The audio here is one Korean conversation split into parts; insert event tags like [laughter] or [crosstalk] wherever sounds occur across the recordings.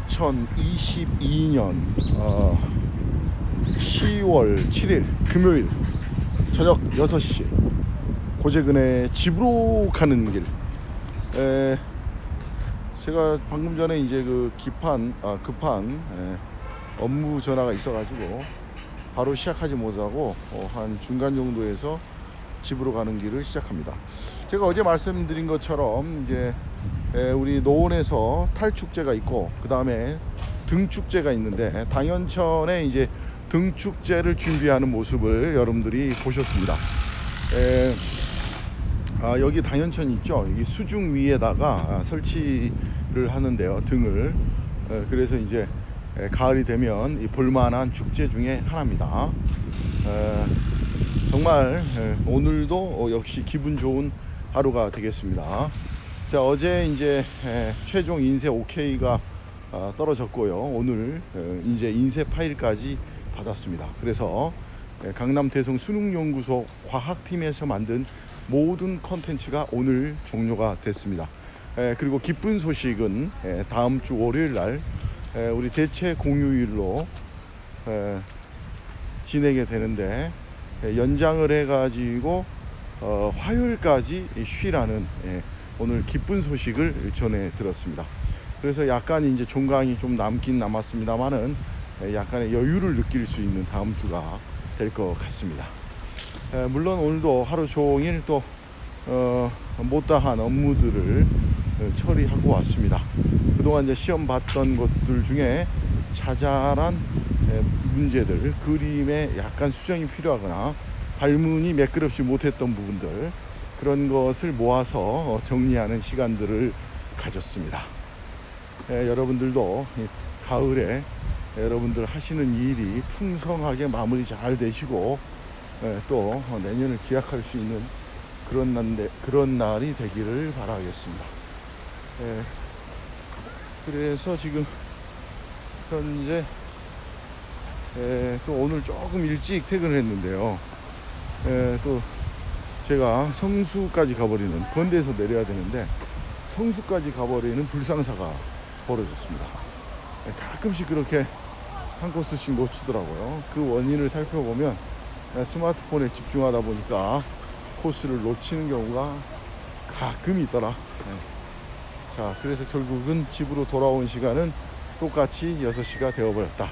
2022년 어, 10월 7일 금요일 저녁 6시 고재근의 집으로 가는 길. 에, 제가 방금 전에 이제 그 기판 아, 급한 에, 업무 전화가 있어가지고 바로 시작하지 못하고 어, 한 중간 정도에서 집으로 가는 길을 시작합니다. 제가 어제 말씀드린 것처럼 이제 에, 우리 노원에서 탈축제가 있고 그 다음에 등축제가 있는데 당연천에 이제 등축제를 준비하는 모습을 여러분들이 보셨습니다. 에, 아, 여기 당연천 있죠. 이 수중 위에다가 아, 설치를 하는데요. 등을. 에, 그래서 이제 에, 가을이 되면 이 볼만한 축제 중에 하나입니다. 에, 정말 에, 오늘도 어, 역시 기분 좋은 하루가 되겠습니다. 자 어제 이제 에, 최종 인쇄 OK가 아, 떨어졌고요. 오늘 에, 이제 인쇄 파일까지 받았습니다. 그래서 에, 강남 대성 수능연구소 과학팀에서 만든 모든 컨텐츠가 오늘 종료가 됐습니다. 에, 그리고 기쁜 소식은 에, 다음 주 월요일 날 에, 우리 대체 공휴일로 에, 지내게 되는데 에, 연장을 해가지고 어, 화요일까지 쉬라는 예, 오늘 기쁜 소식을 전해 들었습니다. 그래서 약간 이제 종강이 좀 남긴 남았습니다만은 예, 약간의 여유를 느낄 수 있는 다음 주가 될 것 같습니다. 에, 물론 오늘도 하루 종일 또 어, 못다한 업무들을 어, 처리하고 왔습니다. 그동안 이제 시험 봤던 것들 중에 자잘한 에, 문제들, 그림에 약간 수정이 필요하거나 발문이 매끄럽지 못했던 부분들 그런 것을 모아서 어, 정리하는 시간들을 가졌습니다. 에, 여러분들도 이 가을에 여러분들 하시는 일이 풍성하게 마무리 잘 되시고 에, 또 어, 내년을 기약할 수 있는 그런 날 그런 날이 되기를 바라겠습니다. 에, 그래서 지금 현재 에, 또 오늘 조금 일찍 퇴근을 했는데요. 에, 또 제가 성수까지 가버리는 건대에서 내려야 되는데 성수까지 가버리는 불상사가 벌어졌습니다. 에, 가끔씩 그렇게 한 코스씩 놓치더라고요. 그 원인을 살펴보면 에, 스마트폰에 집중하다 보니까 코스를 놓치는 경우가 가끔 있더라. 에. 자, 그래서 결국은 집으로 돌아온 시간은 똑같이 6시가 되어버렸다.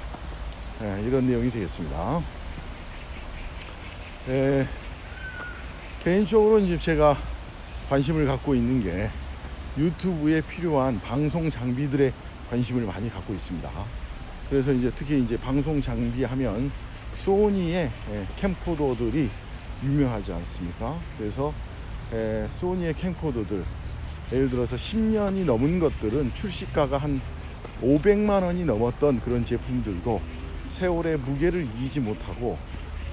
예, 이런 내용이 되겠습니다. 예, 개인적으로 이제 제가 관심을 갖고 있는 게 유튜브에 필요한 방송 장비들에 관심을 많이 갖고 있습니다. 그래서 이제 특히 이제 방송 장비 하면 소니의 예, 캠코더들이 유명하지 않습니까? 그래서 예, 소니의 캠코더들 예를 들어서 10년이 넘은 것들은 출시가가 한 500만 원이 넘었던 그런 제품들도 세월의 무게를 이기지 못하고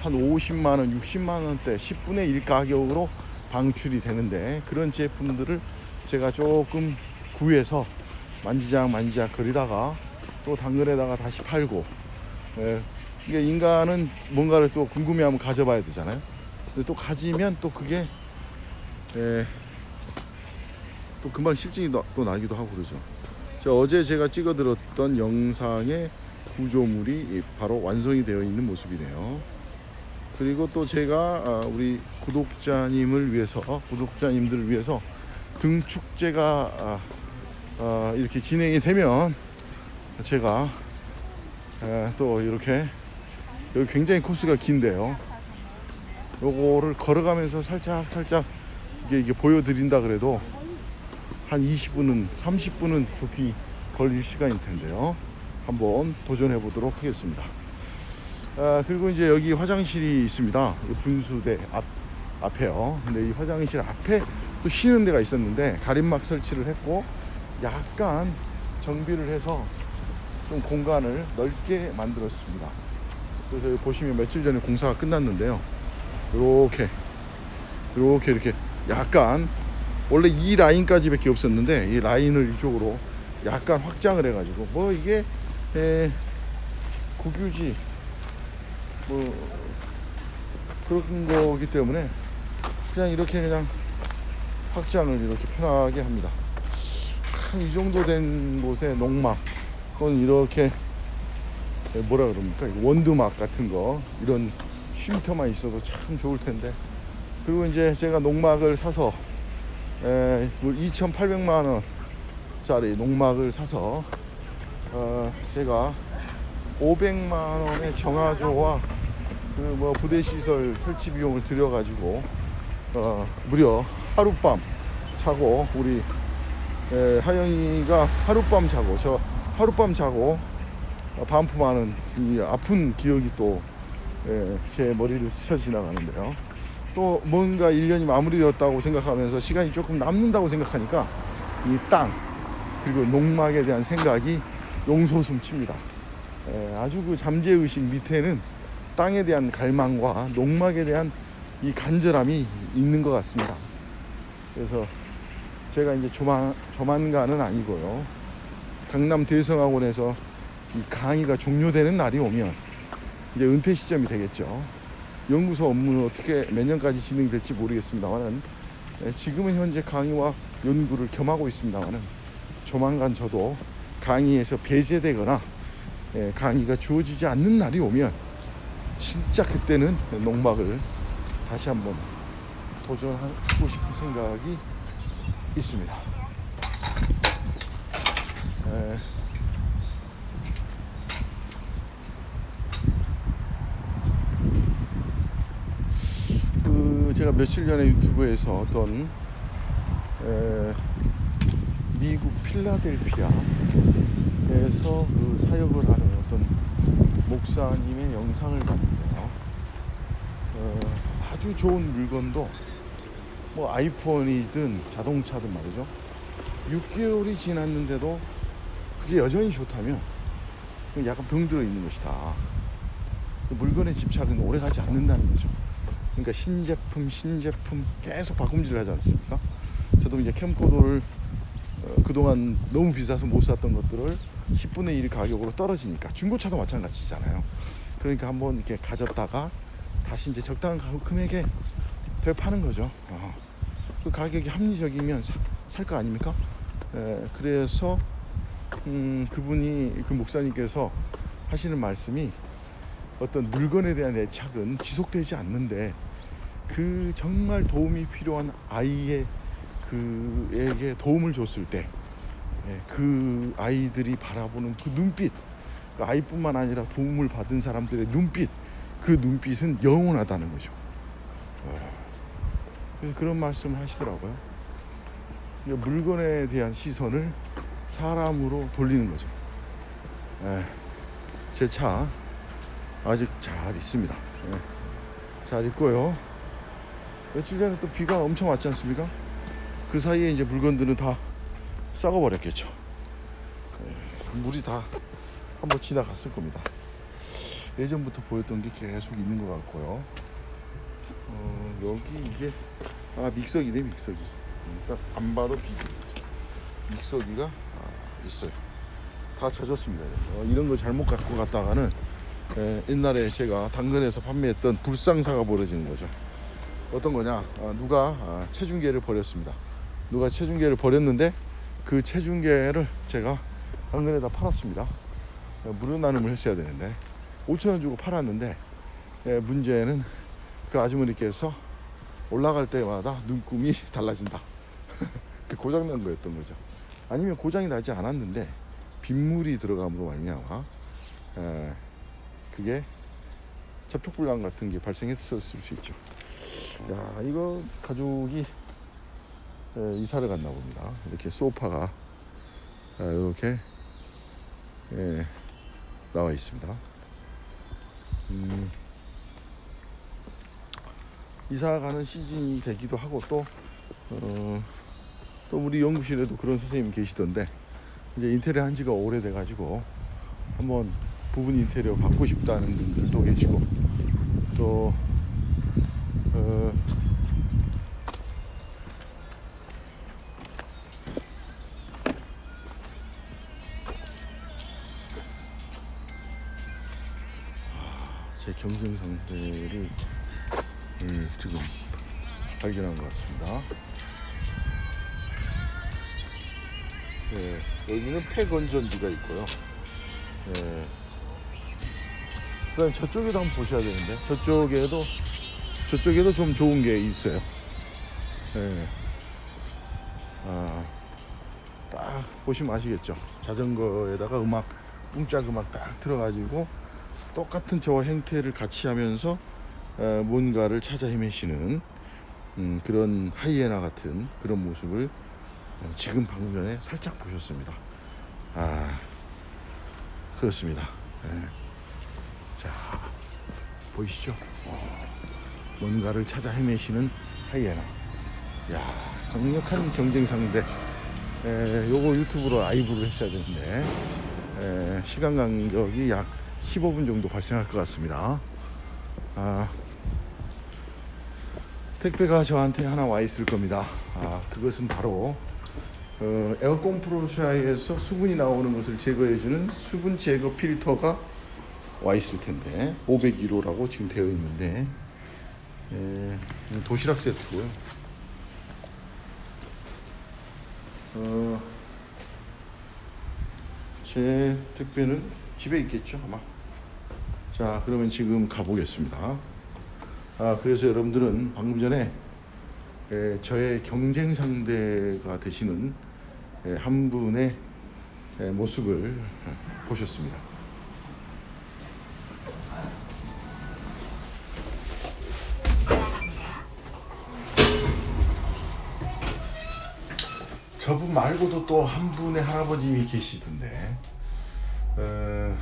한 50만 원, 60만 원대 10분의 1 가격으로 방출이 되는데 그런 제품들을 제가 조금 구해서 만지작 만지작 거리다가 또 당근에다가 다시 팔고 예, 이게 인간은 뭔가를 또 궁금해하면 가져봐야 되잖아요. 근데 또 가지면 또 그게 예, 또 금방 실증이 나- 또 나기도 하고 그러죠. 자, 어제 제가 찍어드렸던 영상의 구조물이 바로 완성이 되어 있는 모습이네요. 그리고 또 제가 아, 우리 구독자님을 위해서 구독자님들을 위해서 등축제가 아, 아, 이렇게 진행이 되면 제가 에, 또 이렇게 여기 굉장히 코스가 긴데요. 요거를 걸어가면서 살짝 살짝 이게, 이게 보여드린다 그래도 한 20분은 30분은 좋게 걸릴 시간일 텐데요. 한번 도전해 보도록 하겠습니다. 아, 그리고 이제 여기 화장실이 있습니다. 이 분수대 앞 앞에요. 근데 이 화장실 앞에 또 쉬는 데가 있었는데 가림막 설치를 했고 약간 정비를 해서 좀 공간을 넓게 만들었습니다. 그래서 보시면 며칠 전에 공사가 끝났는데요. 이렇게 이렇게 이렇게 약간 원래 이 라인까지밖에 없었는데 이 라인을 이쪽으로 약간 확장을 해가지고 뭐 이게 에, 국유지 뭐 그런 거기 때문에 그냥 이렇게 그냥 확장을 이렇게 편하게 합니다. 한이 정도 된 곳에 농막 또는 이렇게 뭐라 그럽니까 원두막 같은 거 이런 쉼터만 있어도 참 좋을 텐데 그리고 이제 제가 농막을 사서 에, 2,800만 원짜리 농막을 사서 어, 제가 500만 원의 정화조와 그 뭐 부대 시설 설치 비용을 들여가지고 어, 무려 하룻밤 자고 우리 에, 하영이가 하룻밤 자고 저 하룻밤 자고 어, 반품하는 이 아픈 기억이 또 제 머리를 스쳐 지나가는데요. 또 뭔가 1년이 마무리되었다고 생각하면서 시간이 조금 남는다고 생각하니까 이 땅 그리고 농막에 대한 생각이 용솟음 칩니다. 에, 아주 그 잠재의식 밑에는 땅에 대한 갈망과 농막에 대한 이 간절함이 있는 것 같습니다. 그래서 제가 이제 조만, 조만간은 아니고요. 강남 대성학원에서 이 강의가 종료되는 날이 오면 이제 은퇴 시점이 되겠죠. 연구소 업무는 어떻게 몇 년까지 진행될지 모르겠습니다만은 예, 지금은 현재 강의와 연구를 겸하고 있습니다만은 조만간 저도 강의에서 배제되거나 예, 강의가 주어지지 않는 날이 오면 진짜 그때는 농막을 다시 한번 도전하고 싶은 생각이 있습니다. 에, 그 제가 며칠 전에 유튜브에서 어떤 에, 미국 필라델피아에서 그 사역을 하는 어떤 목사님의 영상을 봤는데요. 어, 아주 좋은 물건도 뭐 아이폰이든 자동차든 말이죠. 6개월이 지났는데도 그게 여전히 좋다면 약간 병들어 있는 것이다. 그 물건의 집착은 오래 가지 않는다는 거죠. 그러니까 신제품, 신제품 계속 바꿈질을 하지 않습니까? 저도 이제 캠코더를 어, 그동안 너무 비싸서 못 샀던 것들을 10분의 1 가격으로 떨어지니까 중고차도 마찬가지잖아요. 그러니까 한번 이렇게 가졌다가 다시 이제 적당한 금액에 되파는 거죠. 어. 그 가격이 합리적이면 살 거 아닙니까? 에, 그래서 음, 그분이 그 목사님께서 하시는 말씀이 어떤 물건에 대한 애착은 지속되지 않는데 그 정말 도움이 필요한 아이의 그에게 도움을 줬을 때 그 아이들이 바라보는 그 눈빛 그 아이뿐만 아니라 도움을 받은 사람들의 눈빛 그 눈빛은 영원하다는 거죠. 어. 그래서 그런 말씀을 하시더라고요. 물건에 대한 시선을 사람으로 돌리는 거죠. 제 차 아직 잘 있습니다. 예. 잘 있고요. 며칠 전에 또 비가 엄청 왔지 않습니까? 그 사이에 이제 물건들은 다 썩어버렸겠죠. 예. 물이 다 한번 지나갔을 겁니다. 예전부터 보였던 게 계속 있는 것 같고요. 어, 여기 이게 아 믹서기네 믹서기. 딱안 봐도 비 믹서기가 아, 있어요. 다 젖었습니다. 어, 이런 거 잘못 갖고 갔다가는 에, 옛날에 제가 당근에서 판매했던 불상사가 벌어지는 거죠. 어떤 거냐? 아, 누가 아, 체중계를 버렸습니다. 누가 체중계를 버렸는데 그 체중계를 제가 당근에다 팔았습니다. 무료 나눔을 했어야 되는데 5천 원 주고 팔았는데 에, 문제는 그 아주머니께서 올라갈 때마다 눈금이 [laughs] 달라진다. [laughs] 그 고장 난 거였던 거죠. 아니면 고장이 나지 않았는데 빗물이 들어감으로 말미암아 에, 그게 접촉불량 같은 게 발생했을 수 있죠. 야 이거 가족이 에, 이사를 갔나 봅니다. 이렇게 소파가 아, 이렇게 예, 나와 있습니다. 음, 이사 가는 시즌이 되기도 하고 또, 어, 또 우리 연구실에도 그런 선생님 계시던데 이제 인테리어 한 지가 오래돼 가지고 한번 부분 인테리어 받고 싶다는 분들도 계시고 또 어, 제 경쟁 상태를 음, 지금 발견한 것 같습니다. 네, 여기는 폐건전지가 있고요. 예. 그다음 저쪽에도 한번 보셔야 되는데 저쪽에도 저쪽에도 좀 좋은 게 있어요. 예. 아, 딱 보시면 아시겠죠. 자전거에다가 음악 뿡짝 음악 딱 들어가지고 똑같은 저와 행태를 같이 하면서 어, 뭔가를 찾아 헤매시는 음, 그런 하이에나 같은 그런 모습을 어, 지금 방금 전에 살짝 보셨습니다. 아 그렇습니다. 예. 자 보이시죠? 어, 뭔가를 찾아 헤매시는 하이에나. 야 강력한 경쟁 상대. 에, 요거 유튜브로 라이브로 했어야 되는데 에, 시간 간격이 약 15분 정도 발생할 것 같습니다. 아, 택배가 저한테 하나 와 있을 겁니다. 아, 그것은 바로 어, 에어컨 프로샤에서 수분이 나오는 것을 제거해주는 수분 제거 필터가 와 있을 텐데 501호라고 지금 되어 있는데 에, 도시락 세트고요. 어, 제 택배는 집에 있겠죠 아마. 자 그러면 지금 가보겠습니다. 아 그래서 여러분들은 방금 전에 에, 저의 경쟁 상대가 되시는 에, 한 분의 에, 모습을 보셨습니다. 저분 말고도 또 한 분의 할아버님이 계시던데 어,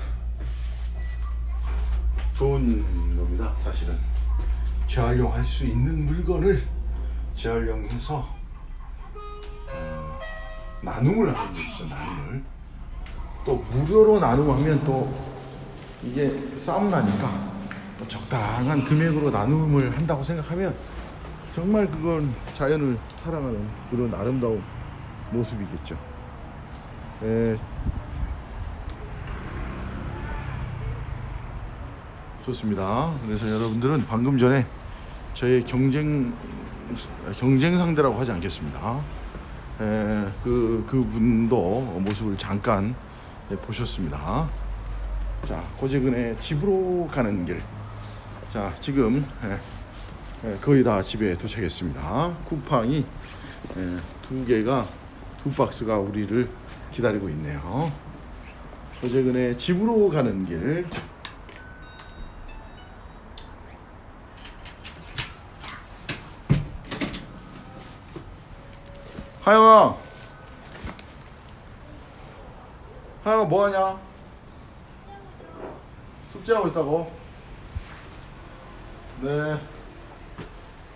좋은 겁니다 사실은 재활용할 수 있는 물건을 재활용해서 어, 나눔을 하는 것이죠 나눔을 또 무료로 나눔하면 또 이게 싸움 나니까 또 적당한 금액으로 나눔을 한다고 생각하면 정말 그건 자연을 사랑하는 그런 아름다운 모습이겠죠. 예. 좋습니다. 그래서 여러분들은 방금 전에 저의 경쟁 경쟁 상대라고 하지 않겠습니다. 예, 그 그분도 모습을 잠깐 예, 보셨습니다. 자, 고재근의 집으로 가는 길. 자, 지금 예, 예, 거의 다 집에 도착했습니다. 쿠팡이 예, 두 개가 두 박스가 우리를 기다리고 있네요. 어제근에 집으로 가는 길. 하영아, 하영아 뭐 하냐? 숙제하고 있다고? 네.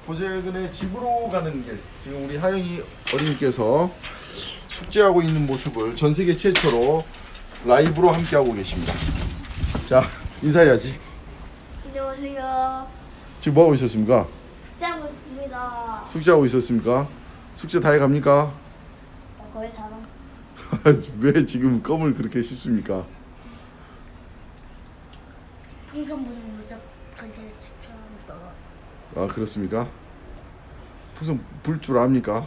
고재근의 집으로 가는 길. 지금 우리 하영이 어린이께서 숙제하고 있는 모습을 전 세계 최초로 라이브로 함께하고 계십니다. 자, 인사해야지. 안녕하세요. 지금 뭐 하고 있었습니까? 짜고 있습니다. 숙제하고 있었습니까? 숙제 다 해갑니까? 어, 거의 다 와. [laughs] 왜 지금 껌을 그렇게 씹습니까? 풍선 부는 모습 추천합니다. 아, 그렇습니까? 풍선 불 줄 압니까?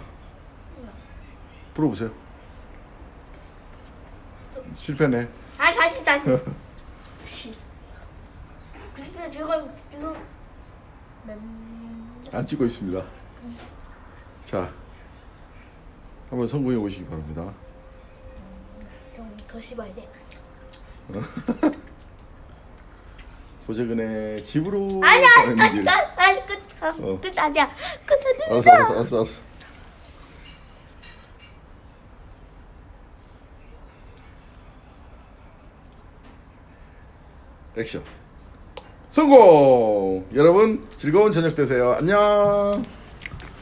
불어보세요. 실패네. 아 다시 다시. 그러면 지금 지금 음, 안 찍고 있습니다. 자, 한번 성공해 보시기 바랍니다. 좀더 씹어야 돼. [laughs] 고재근의 집으로 아니야 가는 끝 길. 끝. 아직 끝. 아, 어. 끝 아니야. 끝. 알았어, 알았어, 알았어, 알았어. 액션. 성공! 여러분 즐거운 저녁 되세요. 안녕.